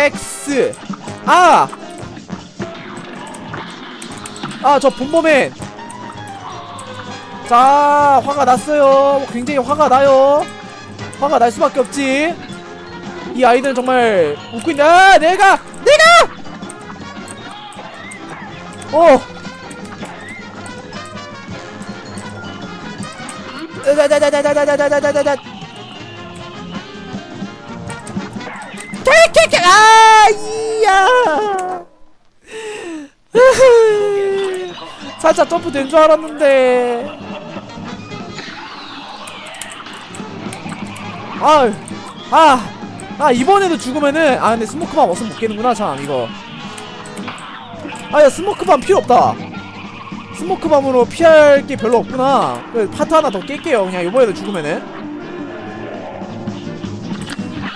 X 아! 아 저 분보맨 자 화가 났어요 굉장히 화가 나요 화가 날 수밖에 없지 이 아이들은 정말 웃고 있네 아 내가! 내가! 어! 으다다다다다다다다다다다 케이케이케 아! 아. 살짝 점프 된 줄 알았는데. 아, 아, 아 이번에도 죽으면은 아 근데 스모크밤 없으면 못 깨는구나 참 이거. 아야 스모크밤 필요 없다. 스모크밤으로 피할 게 별로 없구나. 그, 파트 하나 더 깰게요 그냥 이번에도 죽으면은.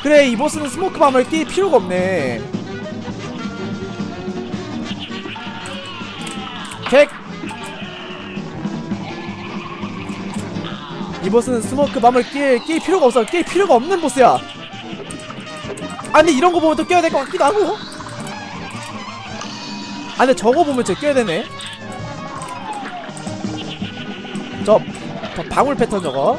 그래 이 보스는 스모크밤을 낄 필요가 없네. 객! 이 보스는 스모크 밤을 낄, 낄 필요가 없어. 낄 필요가 없는 보스야. 아니 이런 거 보면 또 껴야 될 것 같기도 하고. 아니 저거 보면 진짜 껴야 되네. 저, 저 방울 패턴 저거.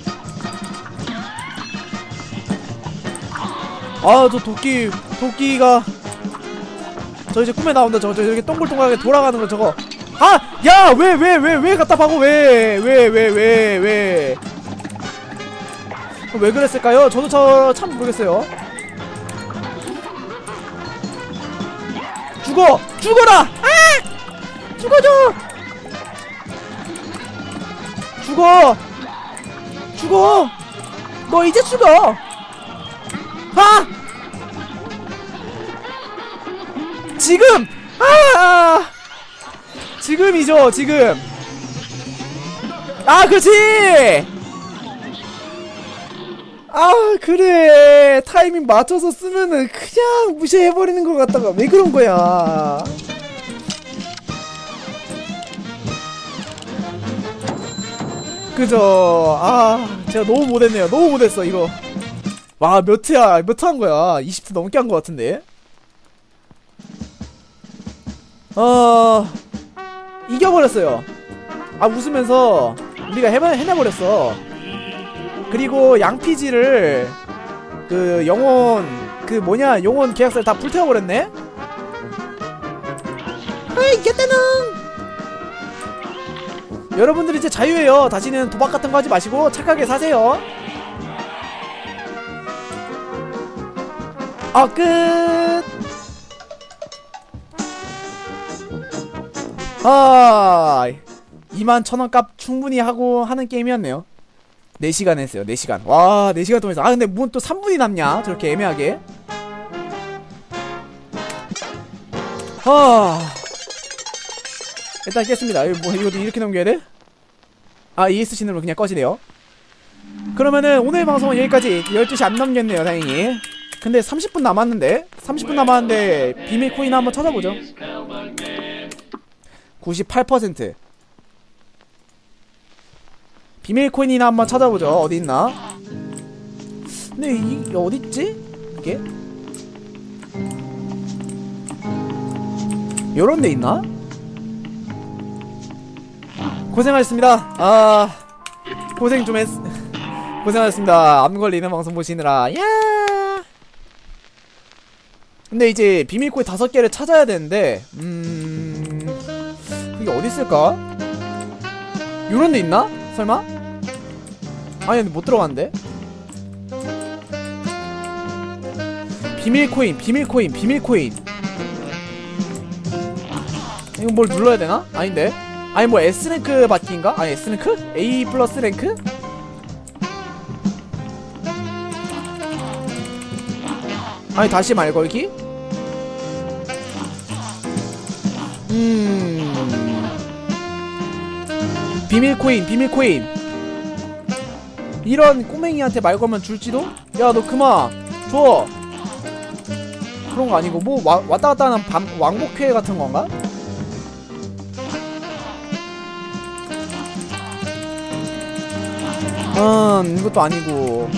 아 저 도끼 도끼가 저 이제 꿈에 나온다 저거 저 이렇게 동글동글하게 돌아가는 거 저거 아! 야! 왜 왜 왜 왜 갖다 박어 왜 왜 왜 왜 왜 왜 그랬을까요? 저도 저 참 모르겠어요 죽어! 죽어라! 아! 죽어줘! 죽어! 죽어! 너 이제 죽어! 아! 지금! 아! 지금이죠, 지금! 아, 그렇지! 아, 그래. 타이밍 맞춰서 쓰면은 그냥 무시해버리는 것 같다가 왜 그런 거야. 그죠. 아, 제가 너무 못했네요. 너무 못했어, 이거. 와, 몇 회야, 몇 회 한 거야? 20회 넘게 한것 같은데? 어, 이겨버렸어요. 아, 웃으면서 우리가 해봐, 해내버렸어. 그리고 양피지를 그 영혼, 그 뭐냐, 영혼 계약서를 다 불태워버렸네? 아, 이겼다는! 여러분들 이제 자유예요. 다시는 도박 같은 거 하지 마시고 착하게 사세요. 아, 끝! 아, 2만 천원 값 충분히 하고 하는 게임이었네요. 4시간 했어요, 4시간. 와, 4시간 동안 했어. 아, 근데 뭔 또 3분이 남냐? 저렇게 애매하게. 하. 일단 깼습니다. 이거 뭐, 이것도 이렇게 넘겨야 돼? 아, ESC는 그냥 꺼지네요. 그러면은 오늘 방송은 여기까지 12시 안 넘겼네요, 다행히. 근데 30분 남았는데? 30분 남았는데 비밀 코인 한번 찾아보죠. 98% 비밀 코인이나 한번 찾아보죠. 어디 있나? 근데 이 어디 있지? 이게? 요런 데 있나? 고생하셨습니다. 아 고생 좀 했. 고생하셨습니다. 암 걸리는 방송 보시느라. 야. 근데 이제 비밀 코인 다섯 개를 찾아야 되는데, 음, 그게 어디 있을까? 요런 데 있나? 설마? 아니 근데 못 들어갔는데? 비밀 코인, 비밀 코인, 비밀 코인. 이거 뭘 눌러야 되나? 아닌데? 아니 뭐 S랭크 받기인가? 아니 S랭크? A 플러스 랭크? 아니 다시 말 걸기? 음. 비밀 코인 비밀 코인. 이런 꼬맹이한테 말 걸면 줄지도? 야 너 그만. 줘. 그런 거 아니고 뭐 와, 왔다 갔다 하는 밤, 왕복회 같은 건가? 음 이것도 아니고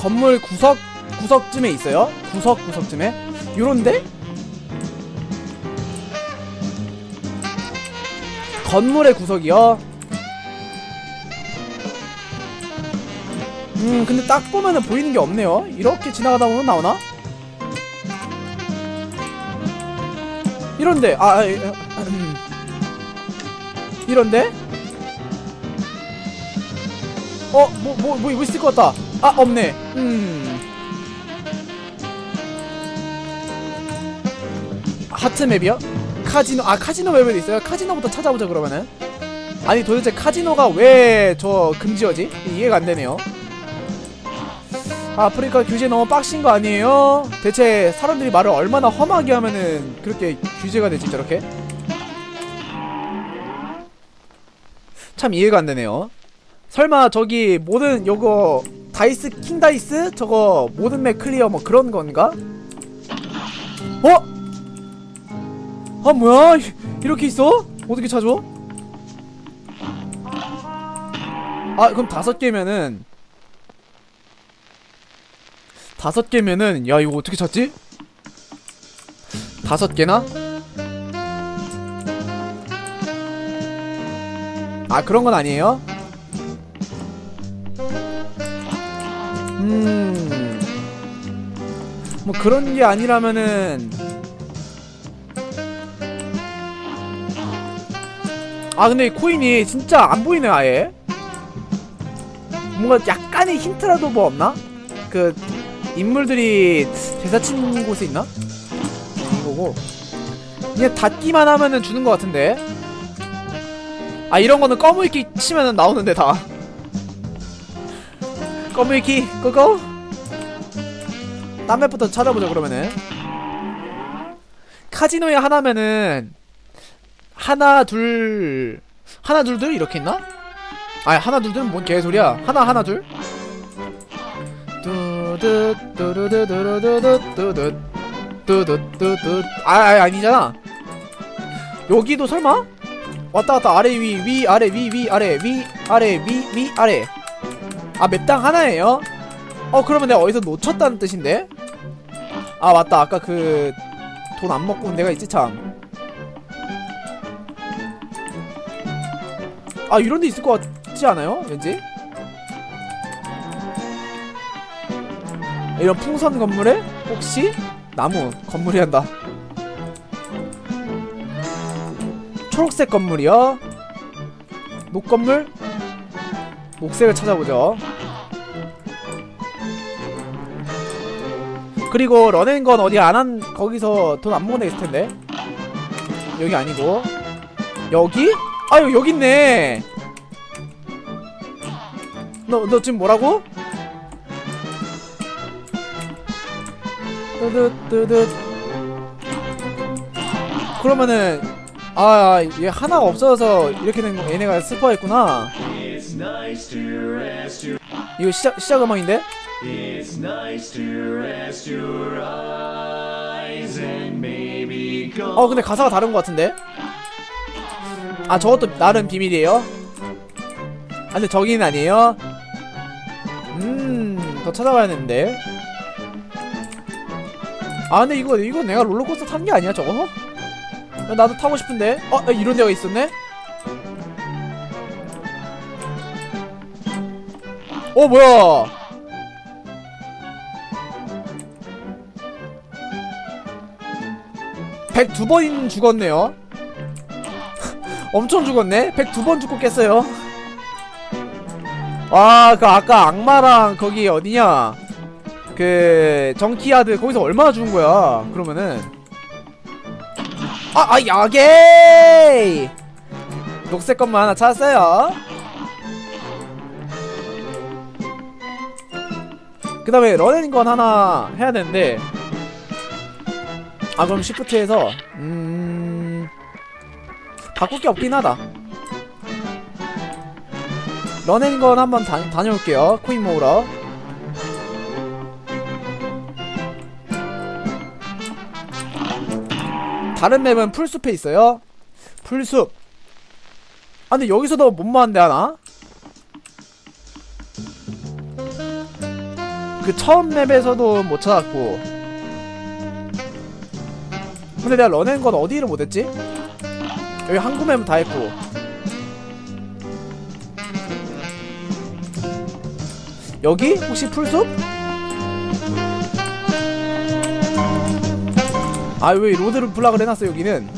건물 구석 구석쯤에 있어요? 구석 구석쯤에? 요런데? 건물의 구석이요? 음 근데 딱 보면은 보이는 게 없네요. 이렇게 지나가다 보면 나오나? 이런데 아, 아 아, 음. 이런데? 어 뭐 뭐뭐 이거 있을 것 같다 아 없네. 음. 하트 맵이요? 카지노 아 카지노 맵에도 있어요? 카지노부터 찾아보자 그러면은. 아니 도대체 카지노가 왜 저 금지어지? 이해가 안 되네요. 아프리카 규제 너무 빡신 거 아니에요? 대체 사람들이 말을 얼마나 험하게 하면은 그렇게 규제가 되지 저렇게? 참 이해가 안 되네요. 설마 저기 모든 요거 다이스 킹 다이스 저거 모든 맵 클리어 뭐 그런 건가? 어? 아 뭐야 이- 이렇게 있어? 어떻게 찾아? 아 그럼 다섯 개면은 다섯 개면은 야 이거 어떻게 찾지? 다섯 개나? 아 그런 건 아니에요? 음뭐 그런 게 아니라면은. 아 근데 이 코인이 진짜 안 보이네 아예. 뭔가 약간의 힌트라도 뭐 없나? 그 인물들이 대사 치는 곳에 있나? 이거고. 그냥 닫기만 하면은 주는 것 같은데. 아 이런 거는 검을기 치면은 나오는데 다 검을기 그거 딴 맵부터 찾아보자 그러면은. 카지노에 하나면은 하나 둘 하나 둘둘 이렇게 있나? 아니 하나 둘둘은 뭔 개소리야? 하나 하나 둘? 뚜르드 뚜드 뚜드 뚜드 아 아, 아니잖아. 여기도 설마? 왔다 갔다. 아래 위 위 아래 위 위 아래 위 아래 위 위 아래 아 맵당 하나예요 어 그러면 내가 어디서 놓쳤다는 뜻인데 아 맞다 아까 그 돈 안 먹고 온 데가 있지 참아 아, 이런 데 있을 것 같지 않아요 왠지 이런 풍선 건물에 혹시 나무 건물이 한다. 초록색 건물이요. 녹 건물. 녹색을 찾아보죠. 그리고 런앤건 어디 안한 거기서 돈안 먹는 데 있을 텐데. 여기 아니고 여기? 아유 여기 있네. 너 너 지금 뭐라고? 뜨듯뜨듯 그러면은 아 얘 하나가 없어서 이렇게 된 거 얘네가 슬퍼했구나 nice to rest your 이거 시작 시작 음악인데? It's nice to rest your eyes and maybe go 어 근데 가사가 다른 것 같은데? 아 저것도 나름 비밀이에요? 아 근데 저기는 아니에요? 음더 찾아봐야 되는데. 아 근데 이거 이거 내가 롤러코스터 탄 게 아니야 저거? 야, 나도 타고 싶은데. 어 야, 이런 데가 있었네 어 뭐야 백 두 번 죽었네요 엄청 죽었네 102번 죽고 깼어요 와, 그 아까 악마랑 거기 어디냐? 그 정키야드 거기서 얼마나 죽은 거야? 그러면은 아, 아 야게! 녹색 것만 하나 찾았어요. 그 다음에 러닝 건 하나 해야 되는데 아 그럼 시프트해서 음 바꿀 게 없긴 하다. 러닝 건 한번 다, 다녀올게요. 코인 모으러. 다른 맵은 풀숲에 있어요. 풀숲. 아 근데 여기서도 못 모았는데 하나? 그 처음 맵에서도 못 찾았고 근데 내가 런앤 건 어디를 못했지? 여기 한국 맵은 다 했고 여기? 혹시 풀숲? 아 왜 로드를 블락을 해놨어 여기는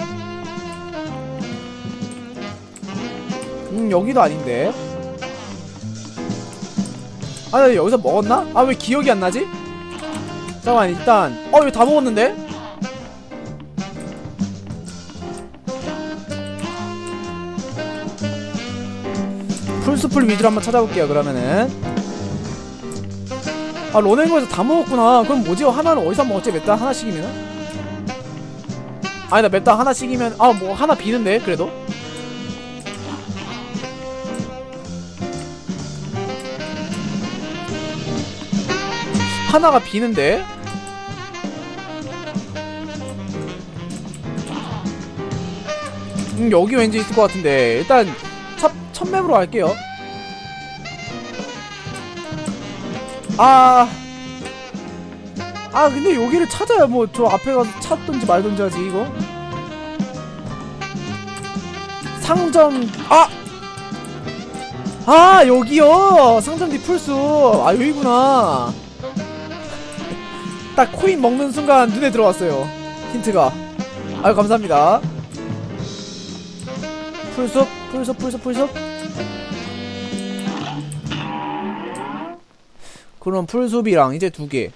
음 여기도 아닌데 아, 나 여기서 먹었나? 아, 왜 기억이 안 나지? 잠깐만, 일단. 어, 이거 다 먹었는데? 풀스풀 위주로 한번 찾아볼게요, 그러면은. 아, 로네거에서 다 먹었구나. 그럼 뭐지? 하나는 어디서 먹었지? 맵다 하나씩이면? 아니다, 맵다 하나씩이면. 아, 뭐, 하나 비는데, 그래도? 하나가 비는데? 음, 여기 왠지 있을 것 같은데. 일단, 첫, 첫 맵으로 갈게요. 아. 아, 근데 여기를 찾아야 뭐, 저 앞에 가서 찾던지 말던지 하지, 이거. 상점, 아! 아, 여기요! 상점 뒤 풀수. 아, 여기구나. 딱 코인 먹는 순간 눈에 들어왔어요. 힌트가. 아유 감사합니다. 풀숲 풀숲 풀숲 풀숲. 그럼 풀숲이랑 이제 두개.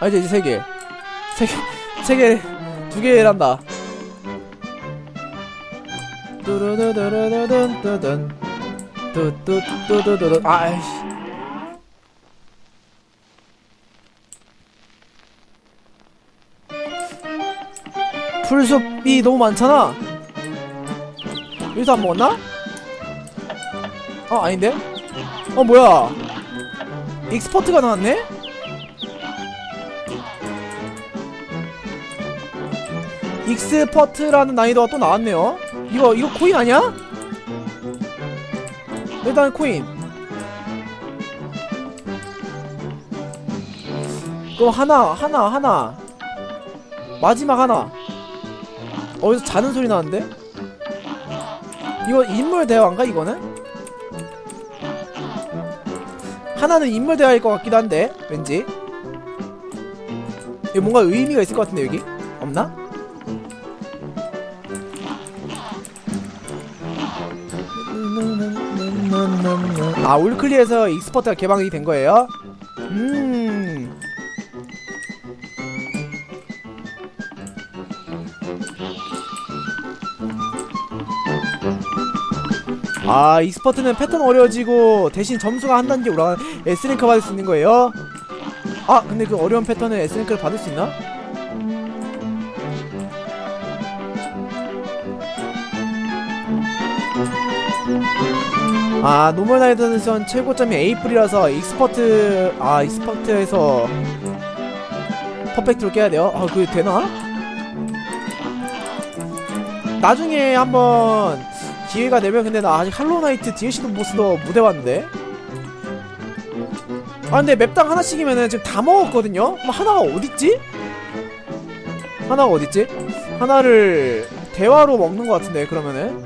아 이제 이제 세개 세개 세 개 두 개란다. 뚜루두두루두둔 뚜뚜뚜두두두 아이씨 풀숲이 너무 많잖아. 여기서 안 먹었나? 어 아닌데? 어 뭐야? 익스퍼트가 나왔네? 익스퍼트라는 난이도가 또 나왔네요. 이거 이거 코인 아니야? 일단 코인. 그럼 하나 하나 하나 마지막 하나. 어디서 자는 소리 나는데? 이거 인물 대화인가 이거는? 하나는 인물 대화일 것 같기도 한데 왠지 이거 뭔가 의미가 있을 것 같은데 여기 없나? 아 올클리에서 익스퍼트가 개방이 된 거예요? 음 아, e스포츠는 패턴 어려워지고 대신 점수가 한 단계 올라가는 S랭크 받을 수 있는 거예요? 아, 근데 그 어려운 패턴은 S랭크를 받을 수 있나? 아, 노멀 나이드선 최고점이 에이프리라서 익스퍼트, 아, 익스퍼트에서 퍼펙트로 깨야 돼요? 아, 그게 되나? 나중에 한번 기회가 되면 근데 나 아직 할로나이트 DLC도 보스도 못 해봤는데 아 근데 맵당 하나씩이면은 지금 다 먹었거든요? 그럼 하나가 어딨지? 하나가 어딨지? 하나를 대화로 먹는 것 같은데 그러면은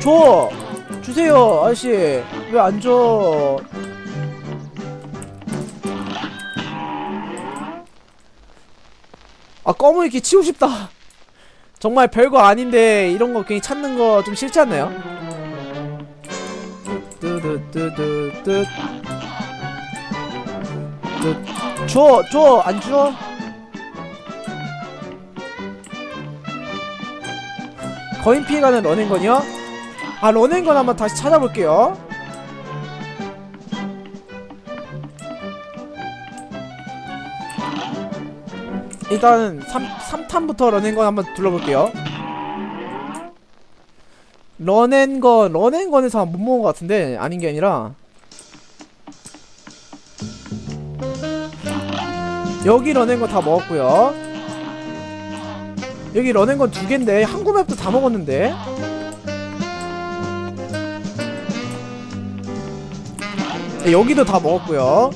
줘! 주세요 아저씨 왜 안 줘? 아 검을 이렇게 치고 싶다 정말 별거 아닌데 이런 거 괜히 찾는 거 좀 싫지 않나요? 주워 주워 안 주워 거인 피해가는 런앤건이요? 아 런앤건 한번 다시 찾아볼게요 일단 3, 3탄부터 런앤건 한번 둘러볼게요. 런앤건 런앤건에서 못 먹은 것 같은데 아닌 게 아니라. 여기 런앤건 다 먹었고요. 여기 런앤건 두 개인데 항구 맵도 다 먹었는데. 네, 여기도 다 먹었고요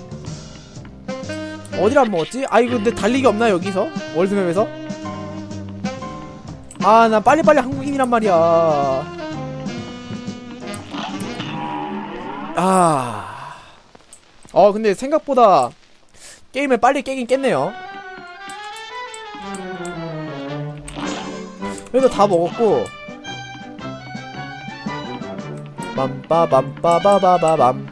어디를 안 먹었지? 아 이거 근데 달리기 없나 여기서? 월드맵에서? 아 나 빨리빨리 한국인이란 말이야 아... 어 근데 생각보다 게임을 빨리 깨긴 깼네요 그래도 다 먹었고 빰빠밤빠바바바밤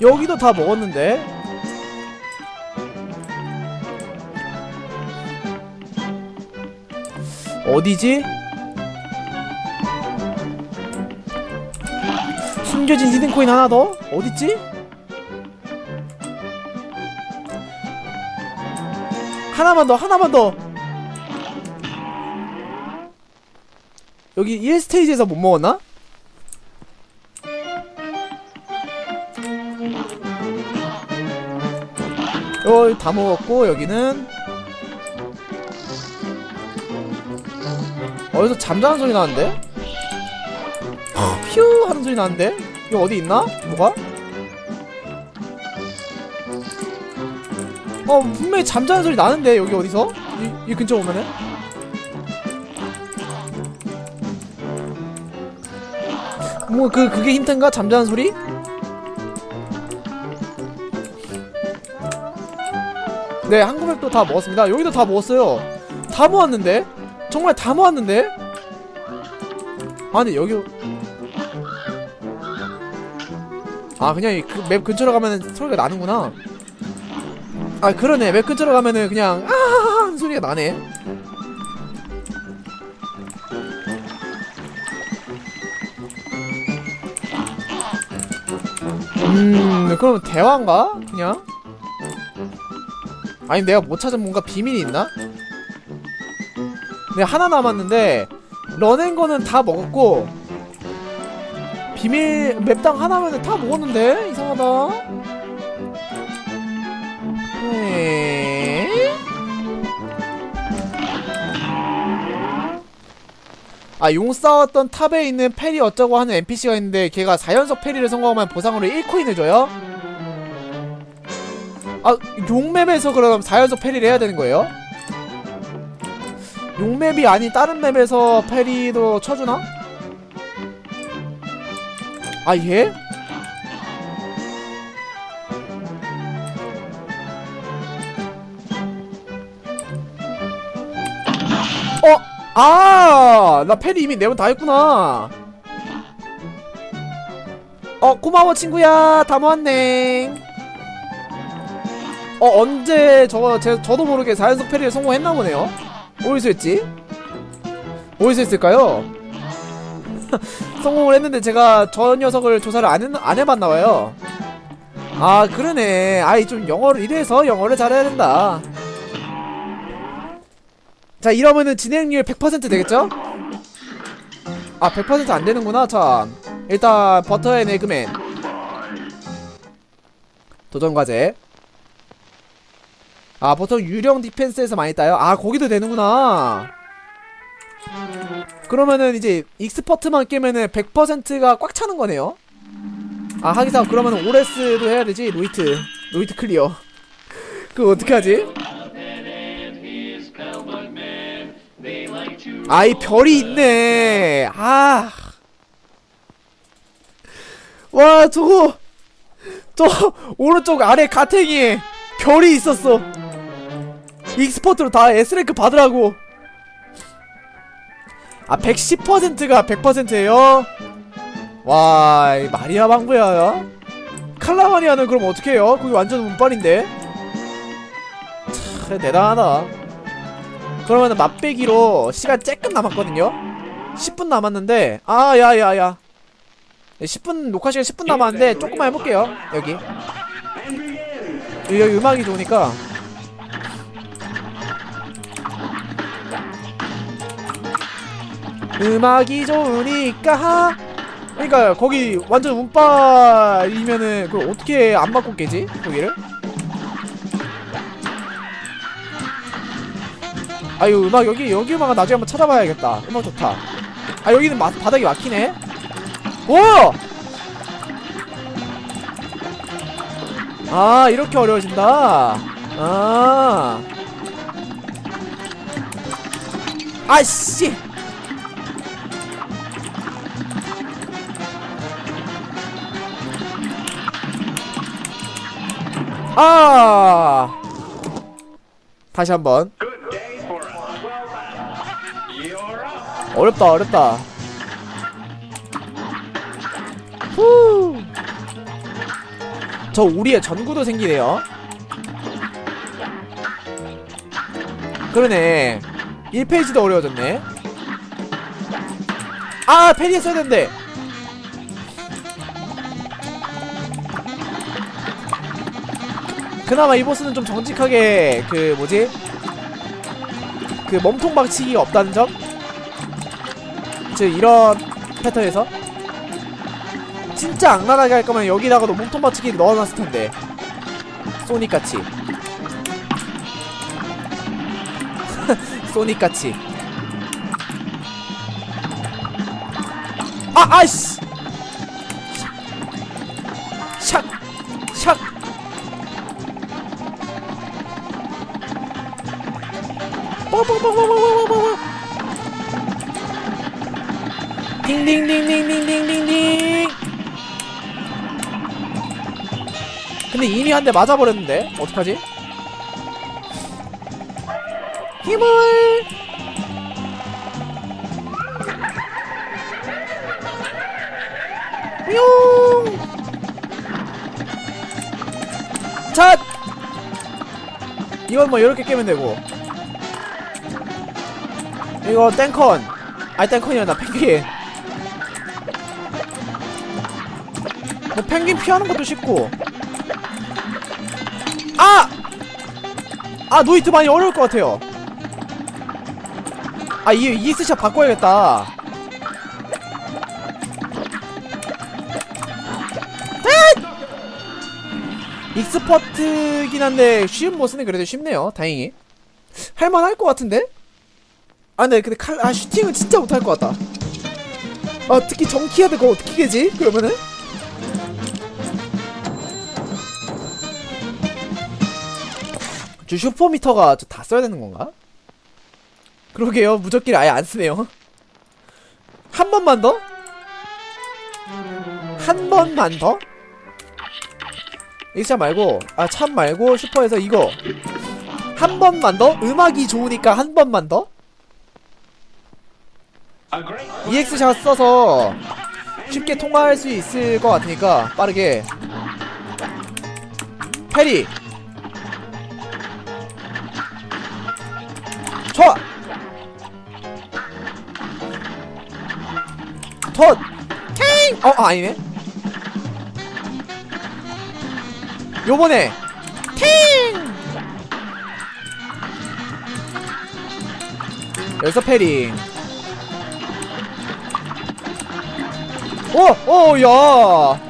여기도 다 먹었는데 어디지? 숨겨진 히든코인 하나 더? 어딨지? 하나만 더 하나만 더 여기 1스테이지에서 못 먹었나? 어, 다 먹었고 여기는 어디서 잠자는 소리 나는데? 휴 하는 소리 나는데? 이거 어디 있나? 뭐가? 어 분명히 잠자는 소리 나는데 여기 어디서? 이, 이 근처 오면은? 뭐 그 그게 힌트인가? 잠자는 소리? 네 한국맵도 다 먹었습니다 여기도 다 먹었어요 다 모았는데? 정말 다 모았는데? 아니 여기 아 그냥 그 맵 근처로 가면은 소리가 나는구나 아 그러네 맵 근처로 가면은 그냥 아하하 소리가 나네 음 그럼 대화인가? 그냥? 아니 내가 못 찾은 뭔가 비밀이 있나? 내가 하나 남았는데 런앤거는 다 먹었고 비밀 맵당 하나면은 다 먹었는데 이상하다. 네. 아, 용 싸웠던 탑에 있는 페리 어쩌고 하는 NPC가 있는데 걔가 4연속 페리를 성공하면 보상으로 1코인을 줘요? 아, 용맵에서 그럼 4연속 페리를 해야 되는 거예요? 용맵이 아닌 다른 맵에서 페리도 쳐주나? 아, 예? 어? 아! 나 페리 이미 네번다 했구나. 어, 고마워, 친구야. 다 모았네. 어, 언제 저거, 제, 저도 모르게 4연속 페리를 성공했나 보네요. 어디서 했지? 어디서 했을까요? 성공을 했는데 제가 저 녀석을 조사를 안, 했, 안 해봤나 봐요. 아, 그러네. 아이, 좀 영어를, 이래서 영어를 잘해야 된다. 자, 이러면은 진행률 100% 되겠죠? 아, 100%안 되는구나, 참. 일단, 버터앤 에그맨. 도전과제. 아, 보통 유령 디펜스에서 많이 따요? 아, 거기도 되는구나. 그러면은 이제 익스퍼트만 깨면은 100%가 꽉 차는 거네요. 아, 하기사 그러면은 오레스도 해야 되지. 로이트. 로이트 클리어. 그거 어떻게 하지? 아이 별이 있네. 아. 와, 저거 저 오른쪽 아래 가탱이에 별이 있었어. 익스퍼트로 다 S랭크 받으라고. 아 110%가 100%예요? 와, 이 마리아 방부야요? 칼라마니아는 그럼 어떻게 해요? 거기 완전 운빨인데? 참, 대단하다. 그러면은 맛배기로 시간 쬐끔 남았거든요? 10분 남았는데, 아, 야, 야, 야. 10분, 녹화 시간 10분 남았는데, 조금만 해볼게요. 여기, 여기 음악이 좋으니까. 음악이 좋으니까. 그러니까 거기 완전 운빨이면은 그걸 어떻게 안 맞고 깨지? 거기를? 아유 음악 여기 여기 음악은 나중에 한번 찾아봐야겠다. 음악 좋다. 아 여기는 마, 바닥이 막히네. 오! 아 이렇게 어려워진다. 아. 아씨. 아. 다시 한번. 어렵다 어렵다 후. 저 우리의 전구도 생기네요 그러네 1페이지도 어려워졌네 아 페리 했어야 되는데 그나마 이 보스는 좀 정직하게 그 뭐지? 그 몸통 박치기가 없다는 점? 즉 이런 패턴에서 진짜 악랄하게 할 거면 여기다가도 몸통 받치기 넣어놨을 텐데. 소닉같이. 소닉같이. 아 아이씨 딩딩딩딩딩딩딩딩 근데 이미 한 대 맞아버렸는데? 어떡하지? 힘을! 뿅! 자! 이건 뭐 이렇게 깨면 되고 이거 땡컨. 아니 땡컨이란다 펭귄. 뭐 펭귄 피하는 것도 쉽고. 아! 아 노이트 많이 어려울 것 같아요. 아이 ES샷 바꿔야겠다. 아! 익스퍼트긴 한데 쉬운 보스는 그래도 쉽네요. 다행히. 할만할 것 같은데? 아 근데 근데 칼, 아 슈팅은 진짜 못할 것 같다 아 특히 정키아드 그거 어떻게 깨지? 그러면은? 저 슈퍼미터가 저 다 써야 되는 건가? 그러게요 무적기를 아예 안 쓰네요 한 번만 더? 한 번만 더? 익사 말고 아 참 말고 슈퍼에서 이거 한 번만 더? 음악이 좋으니까 한 번만 더? Great EX샷 써서 쉽게 통과할 수 있을 것 같으니까 빠르게 페리 쳐! 덧! 탱! 어 아, 아니네 요번에 탱! 여기서 페리 어! 어! 야!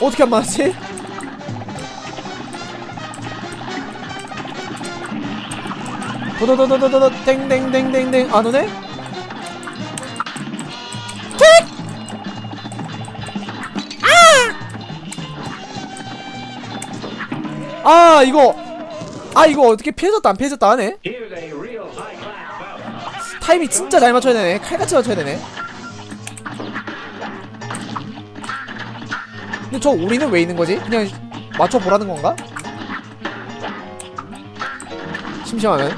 어떻게 안 맞았지? 도도도도도도 땡땡땡땡땡 안 오네? 킥! 아! 아 이거 아 이거 어떻게 피해졌다 안 피해졌다 하네? 타이밍 진짜 잘 맞춰야 되네 칼같이 맞춰야 되네 근데 저 우리는 왜 있는 거지? 그냥 맞춰보라는 건가? 심심하네.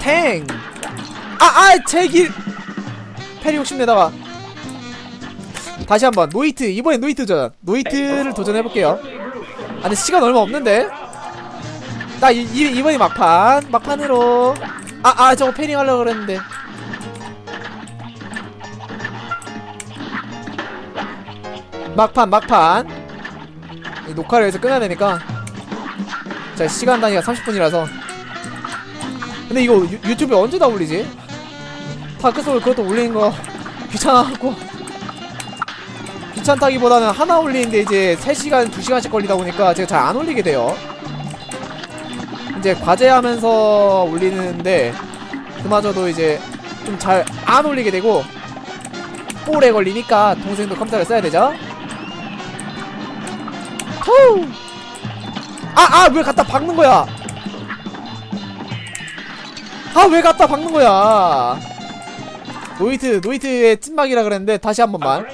탱! 아, 제길! 페리 욕심내다가. 다시 한번 노이트 이번엔 노이트 도전. 노이트를 도전해볼게요. 아 근데 시간 얼마 없는데? 나 이, 이, 이번이 막판 막판으로. 아 아 저거 패링 하려고 그랬는데 막판 막판. 이 녹화를 해서 끊어야 되니까. 자 시간 단위가 30분이라서. 근데 이거 유, 유튜브에 언제 다 올리지? 다크소울 그것도 올리는 거 귀찮아갖고. 귀찮다기보다는 하나 올리는데 이제 3시간 2시간씩 걸리다 보니까 제가 잘 안 올리게 돼요. 이제 과제하면서 올리는데 그마저도 이제 좀 잘 안 올리게 되고 오래 걸리니까 동생도 컴퓨터를 써야 되죠 후! 아, 아, 왜 갖다 박는 거야? 아, 왜 갖다 박는 거야? 노이트, 노이트의 찐막이라 그랬는데, 다시 한 번만.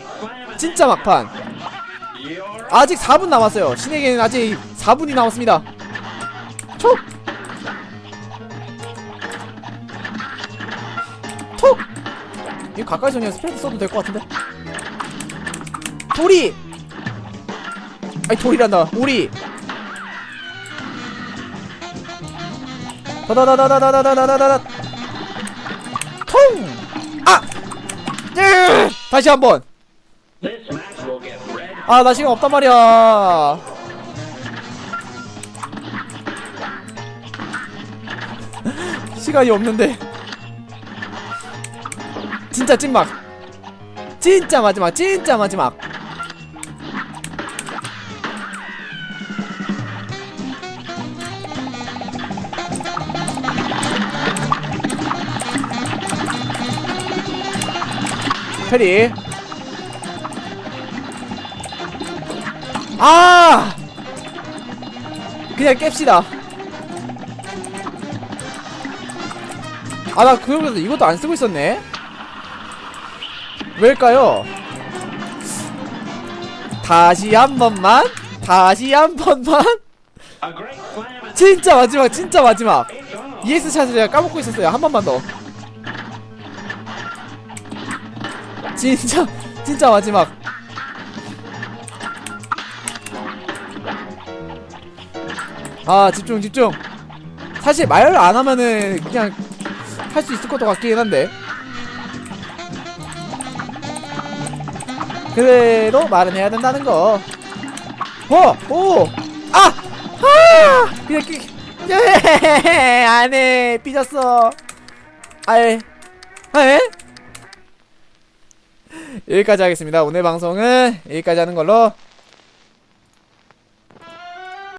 진짜 막판. 아직 4분 남았어요. 신에게는 아직 4분이 남았습니다. 촉! 톡! 이 가까이서 그냥 스프레드 써도 될 것 같은데? 도리! 아니, 도리란다. 오리! 다다다다다다다다다다 통! 아! 으! 다시 한 번! this match will get red 아, 나 시간 없단 말이야. 시간이 없는데. 진짜 찐막. 진짜 마지막, 진짜 마지막. 페리. 아! 그냥 깹시다. 아, 나 그러면서 이것도 안 쓰고 있었네? 왜일까요? 다시 한 번만? 다시 한 번만? 진짜 마지막, 진짜 마지막. it's off ES 샷을 제가 까먹고 있었어요. 한 번만 더. 진짜, 진짜 마지막. 아, 집중, 집중. 사실 말을 안 하면은 그냥 할 수 있을 것도 같긴 한데. 그래도 말은 해야 된다는 거. 어, 오, 아, 아, 그냥 끼, 안해 삐졌어. 아예, 아예. 여기까지 하겠습니다. 오늘 방송은 여기까지 하는 걸로